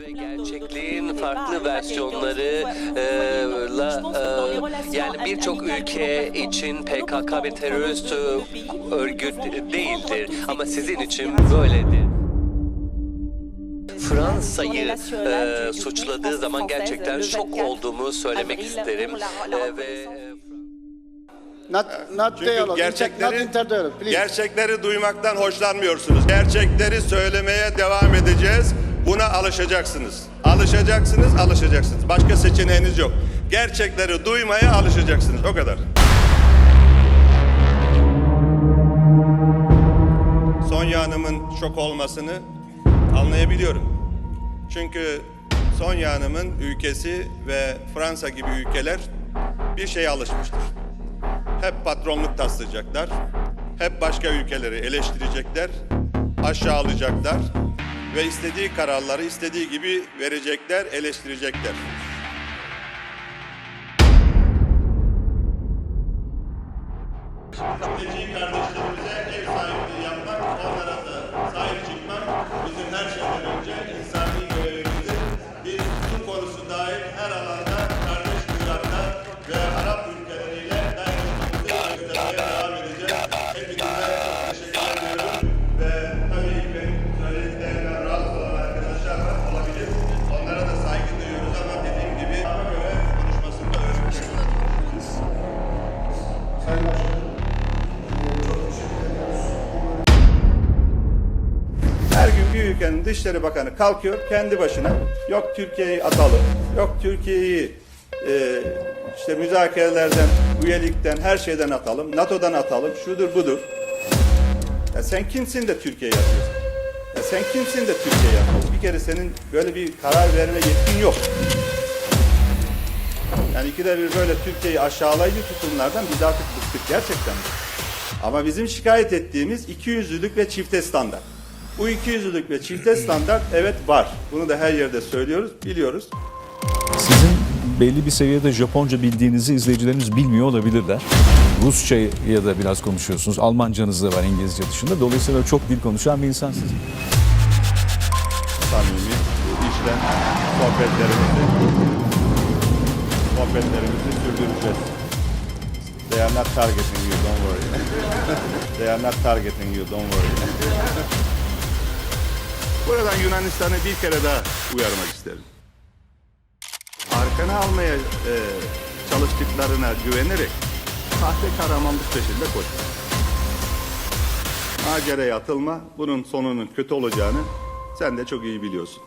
ve gerçekliğin farklı versiyonlarıyla e, yani birçok ülke için PKK bir terörist e, örgüt değildir ama sizin için böyledir. Fransa'yı e, suçladığı zaman gerçekten şok olduğumu söylemek isterim E, ve e, Not, not Çünkü dialogue, inter, not gerçekleri, interdialogue, please. gerçekleri duymaktan hoşlanmıyorsunuz. Gerçekleri söylemeye. Buna alışacaksınız. Alışacaksınız, alışacaksınız. Başka seçeneğiniz yok. Gerçekleri duymaya alışacaksınız. O kadar. Sonya Hanım'ın şok olmasını anlayabiliyorum. Çünkü Sonya Hanım'ın ülkesi ve Fransa gibi ülkeler bir şeye alışmıştır. Hep patronluk taslayacaklar. Hep başka ülkeleri eleştirecekler, aşağılayacaklar ve istediği kararları istediği gibi verecekler, eleştirecekler. Mülteci kardeşlerimize ev sahipliği Her gün bir ülkenin Dışişleri Bakanı kalkıyor kendi başına yok Türkiye'yi atalım, yok Türkiye'yi e, işte müzakerelerden, üyelikten, her şeyden atalım, NATO'dan atalım, şudur budur. Ya sen kimsin de Türkiye'yi atıyorsun? Ya sen kimsin de Türkiye'yi atıyorsun? Bir kere senin böyle bir karar verme yetkin yok. Yani ikide bir böyle Türkiye'yi aşağılayıcı tutumlardan biz artık bıktık gerçekten. Ama bizim şikayet ettiğimiz ikiyüzlülük ve çifte standart. Bu ikiyüzlülük ve çifte standart evet var. Bunu da her yerde söylüyoruz, biliyoruz. Sizin belli bir seviyede Japonca bildiğinizi izleyicilerimiz bilmiyor olabilirler. Rusça ya da biraz konuşuyorsunuz. Almancanız da var İngilizce dışında. Dolayısıyla çok dil konuşan bir insansınız. Samimi, işten sohbetlerimizi, sohbetlerimizi sürdüreceğiz. They are not targeting you, don't worry. They are not targeting you, don't worry. Buradan Yunanistan'ı bir kere daha uyarmak isterim. Arkana almaya e, çalıştıklarına güvenerek sahte kahramanlık peşinde koşma. Maceraya atılma, bunun sonunun kötü olacağını sen de çok iyi biliyorsun.